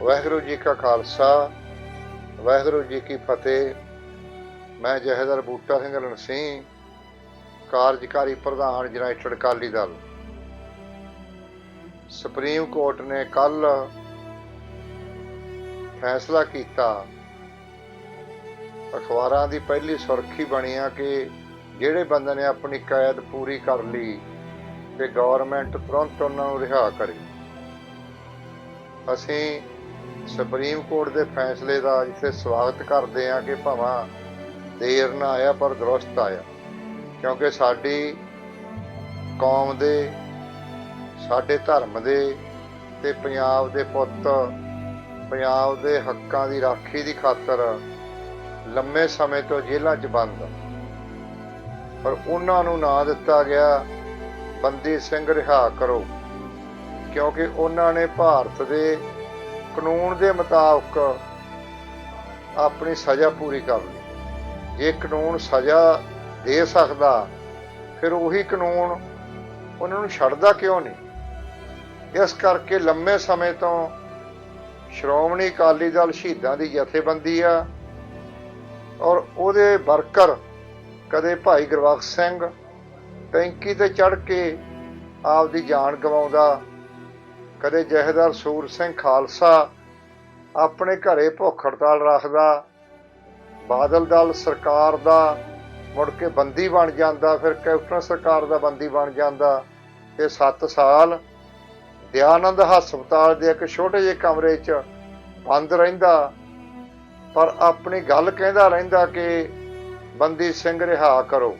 ਵਾਹਿਗੁਰੂ ਜੀ ਕਾ ਖਾਲਸਾ, ਵਾਹਿਗੁਰੂ ਜੀ ਕੀ ਫਤਿਹ। ਮੈਂ ਜਹੇਦਾਰ ਬੂਟਾ ਸਿੰਘ ਰਣ ਕਾਰਜਕਾਰੀ ਪ੍ਰਧਾਨ United Akali Dal. Supreme Court ਨੇ ਕੱਲ ਫੈਸਲਾ ਕੀਤਾ। ਅਖਬਾਰਾਂ ਦੀ ਪਹਿਲੀ ਸੁਰਖੀ ਬਣੀ ਆ ਕਿ ਜਿਹੜੇ ਬੰਦੇ ਨੇ ਆਪਣੀ ਕੈਦ ਪੂਰੀ ਕਰ ਲਈ, ਤੇ ਗਵਰਨਮੈਂਟ ਤੁਰੰਤ ਉਹਨਾਂ ਨੂੰ ਰਿਹਾ ਕਰੇ। ਅਸੀਂ ਸੁਪਰੀਮ ਕੋਰਟ ਦੇ ਫੈਸਲੇ ਦਾ ਜਿੱਥੇ ਸਵਾਗਤ ਕਰਦੇ ਹਾਂ ਕਿ ਭਾਵਾਂ ਦੇਰ ਨਾ ਆਇਆ ਪਰ ਦਰੁਸਤ ਆਇਆ। ਕਿਉਂਕਿ ਸਾਡੀ ਕੌਮ ਦੇ, ਸਾਡੇ ਧਰਮ ਦੇ ਤੇ ਪੰਜਾਬ ਦੇ ਪੁੱਤ, ਪੰਜਾਬ ਦੇ ਹੱਕਾਂ ਦੀ ਰਾਖੀ ਦੀ ਖਾਤਰ ਲੰਮੇ ਸਮੇਂ ਤੋਂ ਜੇਲ੍ਹਾਂ 'ਚ ਬੰਦ। ਪਰ ਉਹਨਾਂ ਨੂੰ ਨਾ ਦਿੱਤਾ ਗਿਆ ਬੰਦੀ ਸਿੰਘ ਰਿਹਾ ਕਰੋ, ਕਿਉਂਕਿ ਉਹਨਾਂ ਨੇ ਭਾਰਤ ਦੇ ਕਾਨੂੰਨ ਦੇ ਮੁਤਾਬਕ ਆਪਣੀ ਸਜ਼ਾ ਪੂਰੀ ਕਰ ਲਈ। ਜੇ ਕਾਨੂੰਨ ਸਜ਼ਾ ਦੇ ਸਕਦਾ, ਫਿਰ ਉਹੀ ਕਾਨੂੰਨ ਉਹਨਾਂ ਨੂੰ ਛੱਡਦਾ ਕਿਉਂ ਨਹੀਂ? ਇਸ ਕਰਕੇ ਲੰਮੇ ਸਮੇਂ ਤੋਂ ਸ਼੍ਰੋਮਣੀ ਅਕਾਲੀ ਦਲ ਸ਼ਹੀਦਾਂ ਦੀ ਜਥੇਬੰਦੀ ਆ ਔਰ ਉਹਦੇ ਵਰਕਰ ਕਦੇ ਭਾਈ ਗੁਰਬਖਸ਼ ਸਿੰਘ, ਟੈਂਕੀ ਤੇ ਚੜ ਕੇ ਆਪਦੀ ਜਾਨ ਗਵਾਉਂਦਾ ਕਦੇ ਜਹੇਦਾਰ ਸੂਰ ਸਿੰਘ ਖਾਲਸਾ ਆਪਣੇ ਘਰੇ ਭੁੱਖ ਹੜਤਾਲ ਰੱਖਦਾ, ਬਾਦਲ ਦਲ ਸਰਕਾਰ ਦਾ ਮੁੜ ਕੇ ਬੰਦੀ ਬਣ ਜਾਂਦਾ, ਫਿਰ ਕੈਪਟਨ ਸਰਕਾਰ ਦਾ ਬੰਦੀ ਬਣ ਜਾਂਦਾ ਤੇ 7 ਸਾਲ ਦਿਆਨੰਦ ਹਸਪਤਾਲ ਦੇ ਇੱਕ ਛੋਟੇ ਜਿਹੇ ਕਮਰੇ 'ਚ ਬੰਦ ਰਹਿੰਦਾ। ਪਰ ਆਪਣੀ ਗੱਲ ਕਹਿੰਦਾ ਰਹਿੰਦਾ ਕਿ ਬੰਦੀ ਸਿੰਘ ਰਿਹਾ ਕਰੋ।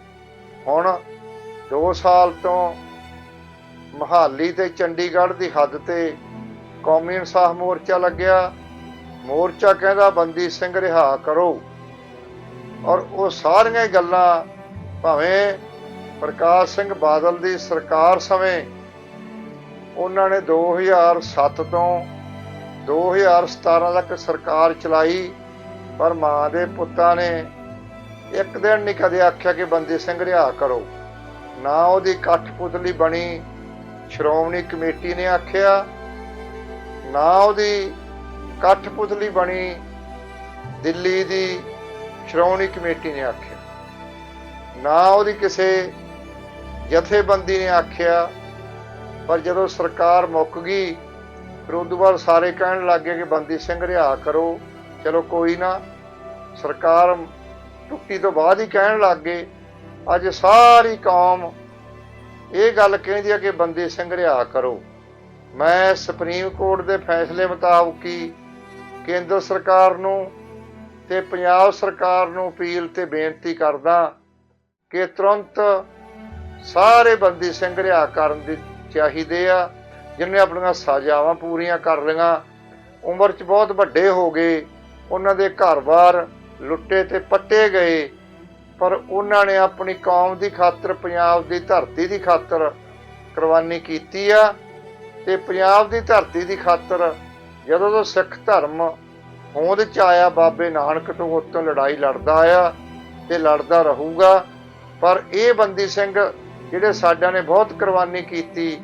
ਹੁਣ 2 ਸਾਲ ਤੋਂ ਮਹਾਲੀ ਤੇ ਚੰਡੀਗੜ੍ਹ ਦੀ ਹੱਦ ਤੇ ਕੌਮੀ ਇਨਸਾਫ ਮੋਰਚਾ ਲੱਗਿਆ। ਮੋਰਚਾ ਕਹਿੰਦਾ, ਬੰਦੀ ਸਿੰਘ ਰਿਹਾ ਕਰੋ। ਔਰ ਉਹ ਸਾਰੀਆਂ ਹੀ ਗੱਲਾਂ ਭਾਵੇਂ ਪ੍ਰਕਾਸ਼ ਸਿੰਘ ਬਾਦਲ ਦੀ ਸਰਕਾਰ ਸਮੇਂ ਉਹਨਾਂ ਨੇ 2007 ਤੋਂ 2017 ਤੱਕ ਸਰਕਾਰ ਚਲਾਈ, ਪਰ ਮਾਂ ਦੇ ਪੁੱਤਾਂ ਨੇ ਇੱਕ ਦਿਨ ਨਹੀਂ ਕਦੇ ਆਖਿਆ ਕਿ ਬੰਦੀ ਸਿੰਘ ਰਿਹਾ ਕਰੋ। ਨਾ ਉਹਦੀ ਕਠਪੁਤਲੀ ਬਣੀ ਸ਼੍ਰੋਮਣੀ ਕਮੇਟੀ ਨੇ ਆਖਿਆ, ਨਾ ਉਹਦੀ ਕਠਪੁਤਲੀ ਬਣੀ ਦਿੱਲੀ ਦੀ ਸ਼੍ਰੋਮਣੀ ਕਮੇਟੀ ਨੇ ਆਖਿਆ। ਨਾ ਉਹਦੀ ਕਿਸੇ ਜਥੇਬੰਦੀ ਨੇ ਆਖਿਆ, ਪਰ ਜਦੋਂ ਸਰਕਾਰ ਮੁੱਕ ਗਈ, ਫਿਰ ਉਦੋਂ ਬਾਅਦ ਸਾਰੇ ਕਹਿਣ ਲੱਗੇ ਕਿ ਬੰਦੀ ਸਿੰਘ ਰਿਹਾ ਕਰੋ, ਚਲੋ ਕੋਈ ਨਾ। ਸਰਕਾਰ ਟੁੱਟੀ ਤੋਂ ਬਾਅਦ ਹੀ ਕਹਿਣ ਲੱਗੇ ਅੱਜ ਸਾਰੀ ਕੌਮ ਇਹ ਗੱਲ ਕਹਿੰਦੀ ਹੈ ਕਿ ਬੰਦੇ ਸਿੰਘ ਰਿਹਾ ਕਰੋ। ਮੈਂ ਸੁਪਰੀਮ ਕੋਰਟ ਦੇ ਫੈਸਲੇ ਮੁਤਾਬਕ ਹੀ ਕੇਂਦਰ ਸਰਕਾਰ ਨੂੰ ਤੇ ਪੰਜਾਬ ਸਰਕਾਰ ਨੂੰ ਅਪੀਲ ਤੇ ਬੇਨਤੀ ਕਰਦਾ ਕਿ ਤੁਰੰਤ ਸਾਰੇ ਬੰਦੀ ਸਿੰਘ ਰਿਹਾ ਕਰਨ ਦੀ ਚਾਹੀਦੇ ਆ, ਜਿਨ੍ਹਾਂ ਨੇ ਆਪਣੀਆਂ ਸਜ਼ਾਵਾਂ ਪੂਰੀਆਂ ਕਰ ਲਈਆਂ। ਉਮਰ 'ਚ ਬਹੁਤ ਵੱਡੇ ਹੋ ਗਏ। ਉਹਨਾਂ ਦੇ ਘਰ-ਬਾਰ ਲੁੱਟੇ ਤੇ ਪੱਟੇ ਗਏ। ਪਰ ਉਹਨਾਂ ਨੇ ਆਪਣੀ ਕੌਮ ਦੀ ਖਾਤਰ, ਪੰਜਾਬ ਦੀ ਧਰਤੀ ਦੀ ਖਾਤਰ ਕੁਰਬਾਨੀ ਕੀਤੀ ਆ ਤੇ ਪੰਜਾਬ ਦੀ ਧਰਤੀ ਦੀ ਖਾਤਰ ਜਦੋਂ ਤੋਂ ਸਿੱਖ ਧਰਮ ਹੋਂਦ ਚ ਆਇਆ, ਬਾਬੇ ਨਾਨਕ ਤੋਂ ਉਤੋਂ ਲੜਾਈ ਲੜਦਾ ਆਇਆ ਤੇ ਲੜਦਾ ਰਹੂਗਾ। ਪਰ ਇਹ ਬੰਦੀ ਸਿੰਘ ਜਿਹੜੇ ਸਾਡਿਆਂ ਨੇ ਬਹੁਤ ਕੁਰਬਾਨੀ ਕੀਤੀ,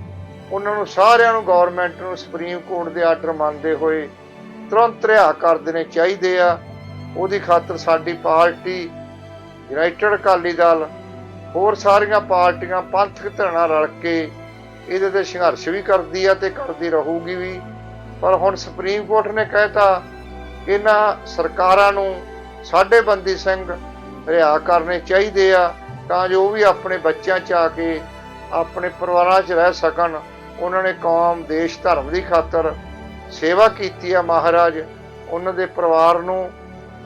ਉਹਨਾਂ ਨੂੰ ਸਾਰਿਆਂ ਨੂੰ ਗਵਰਨਮੈਂਟ ਨੂੰ ਸੁਪਰੀਮ ਕੋਰਟ ਦੇ ਆਰਡਰ ਮੰਨਦੇ ਹੋਏ ਤੁਰੰਤ ਰਿਹਾ ਕਰ ਦੇਣੇ ਚਾਹੀਦੇ ਆ। ਉਹਦੀ ਖਾਤਰ ਸਾਡੀ ਪਾਰਟੀ ਯੂਨਾਈਟਿਡ ਅਕਾਲੀ ਦਲ, ਹੋਰ ਸਾਰੀਆਂ ਪਾਰਟੀਆਂ ਪੰਥਕ ਧਿਰਾਂ ਰਲ ਕੇ ਇਹਦੇ ਤੇ ਸੰਘਰਸ਼ ਵੀ ਕਰਦੀ ਆ ਤੇ ਕਰਦੀ ਰਹੂਗੀ ਵੀ। ਪਰ ਹੁਣ ਸੁਪਰੀਮ ਕੋਰਟ ਨੇ ਕਹਿਤਾ ਇਹਨਾਂ ਸਰਕਾਰਾਂ ਨੂੰ ਸਾਡੇ ਬੰਦੀ ਸਿੰਘ ਰਿਹਾ ਕਰਨੇ ਚਾਹੀਦੇ ਆ, ਤਾਂ ਜੋ ਉਹ ਵੀ ਆਪਣੇ ਬੱਚਿਆਂ ਚ ਆ ਕੇ ਆਪਣੇ ਪਰਿਵਾਰਾਂ 'ਚ ਰਹਿ ਸਕਣ। ਉਹਨਾਂ ਨੇ ਕੌਮ, ਦੇਸ਼, ਧਰਮ ਦੀ ਖਾਤਰ ਸੇਵਾ ਕੀਤੀ ਆ ਮਹਾਰਾਜ। ਉਹਨਾਂ ਦੇ ਪਰਿਵਾਰ ਨੂੰ,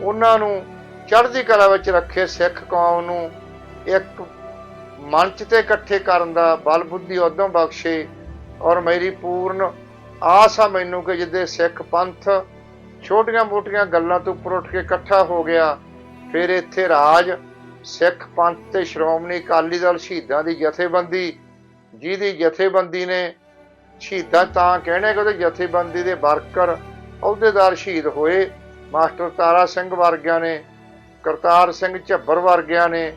ਉਹਨਾਂ ਨੂੰ ਚੜ੍ਹਦੀ ਕਲਾ ਵਿੱਚ ਰੱਖੇ ਸਿੱਖ ਕੌਮ ਨੂੰ ਇੱਕ ਮੰਚ ਤੇ ਇਕੱਠੇ ਕਰਨ ਦਾ ਬਲ ਬੁੱਧੀ ਉਦੋਂ ਬਖਸ਼ੇ ਔਰ ਮੇਰੀ ਪੂਰਨ ਆਸ ਆ ਮੈਨੂੰ ਕਿ ਜਿੱਦੇ ਸਿੱਖ ਪੰਥ ਛੋਟੀਆਂ-ਮੋਟੀਆਂ ਗੱਲਾਂ ਤੋਂ ਉੱਪਰ ਉੱਠ ਕੇ ਇਕੱਠਾ ਹੋ ਗਿਆ, ਫਿਰ ਇੱਥੇ ਰਾਜ, ਸਿੱਖ ਪੰਥ ਤੇ ਸ਼੍ਰੋਮਣੀ ਅਕਾਲੀ ਦਲ ਸ਼ਹੀਦਾਂ ਦੀ ਜਥੇਬੰਦੀ, ਜਿਹਦੀ ਜਥੇਬੰਦੀ ਨੇ ਸ਼ਹੀਦਾਂ ਤਾਂ ਕਹਿਣੇ ਕਿ ਉਹਦੇ ਜਥੇਬੰਦੀ ਦੇ ਵਰਕਰ ਅਹੁਦੇਦਾਰ ਸ਼ਹੀਦ ਹੋਏ, ਮਾਸਟਰ ਤਾਰਾ ਸਿੰਘ ਵਰਗਿਆਂ ਨੇ ਕਰਤਾਰ ਸਿੰਘ ਝੱਬਰ ਵਰਗਿਆਂ ਨੇ,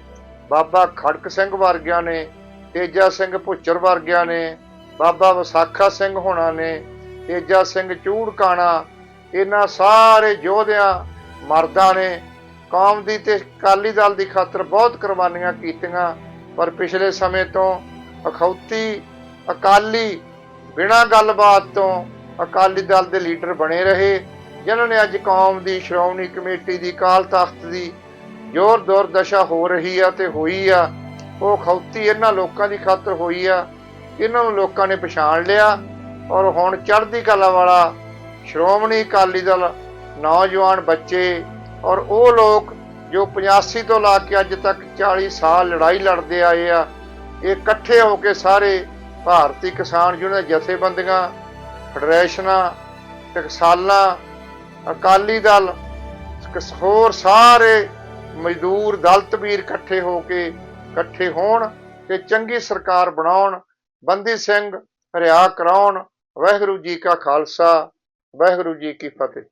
ਬਾਬਾ ਖੜਕ ਸਿੰਘ ਵਰਗਿਆਂ ਨੇ, ਤੇਜਾ ਸਿੰਘ ਭੁੱਚਰ ਵਰਗਿਆਂ ਨੇ, ਬਾਬਾ ਵਿਸਾਖਾ ਸਿੰਘ ਹੋਣਾ ਨੇ, ਤੇਜਾ ਸਿੰਘ ਚੂੜਕਾਣਾ ਇਹਨਾਂ ਸਾਰੇ ਯੋਧਿਆਂ ਮਰਦਾਂ ਨੇ ਕੌਮ ਦੀ ਤੇ ਅਕਾਲੀ ਦਲ ਦੀ ਖਾਤਰ ਬਹੁਤ ਕੁਰਬਾਨੀਆਂ ਕੀਤੀਆਂ, ਪਰ ਪਿਛਲੇ ਸਮੇਂ ਤੋਂ ਅਖੌਤੀ ਅਕਾਲੀ ਬਿਨਾਂ ਗੱਲਬਾਤ ਤੋਂ ਅਕਾਲੀ ਦਲ ਦੇ ਲੀਡਰ ਬਣੇ ਰਹੇ। ਜਿਨ੍ਹਾਂ ਨੇ ਅੱਜ ਕੌਮ ਦੀ ਸ਼੍ਰੋਮਣੀ ਕਮੇਟੀ ਦੀ ਕਾਲ ਤਖਤ ਦੀ ਜ਼ੋਰ ਦੋਰ ਦਸ਼ਾ ਹੋ ਰਹੀ ਆ ਤੇ ਹੋਈ ਆ। ਉਹ ਖੌਤੀ ਇਹਨਾਂ ਲੋਕਾਂ ਦੀ ਖਾਤਰ ਹੋਈ ਆ ਇਹਨਾਂ ਨੂੰ ਲੋਕਾਂ ਨੇ ਪਛਾਣ ਲਿਆ ਔਰ ਹੁਣ ਚੜ੍ਹਦੀ ਕਲਾ ਵਾਲਾ ਸ਼੍ਰੋਮਣੀ ਅਕਾਲੀ ਦਲ ਨੌਜਵਾਨ ਬੱਚੇ ਔਰ ਉਹ ਲੋਕ ਜੋ 85 ਤੋਂ ਲਾ ਕੇ ਅੱਜ ਤੱਕ 40 ਸਾਲ ਲੜਾਈ ਲੜਦੇ ਆਏ ਆ, ਇਹ ਇਕੱਠੇ ਹੋ ਕੇ ਸਾਰੇ ਭਾਰਤੀ ਕਿਸਾਨ ਯੂਨੀਅਨ ਜਥੇਬੰਦੀਆਂ, ਫੈਡਰੇਸ਼ਨਾਂ, ਟਕਸਾਲਾਂ ਅਕਾਲੀ ਦਲ ਹੋਰ ਸਾਰੇ ਮਜ਼ਦੂਰ ਦਲਤ ਵੀਰ ਇਕੱਠੇ ਹੋ ਕੇ, ਇਕੱਠੇ ਹੋਣ ਤੇ ਚੰਗੀ ਸਰਕਾਰ ਬਣਾਉਣ, ਬੰਦੀ ਸਿੰਘ ਰਿਹਾ ਕਰਾਉਣ, ਵਾਹਿਗੁਰੂ ਜੀ ਕਾ ਖਾਲਸਾ, ਵਾਹਿਗੁਰੂ ਜੀ ਕੀ ਫਤਿਹ।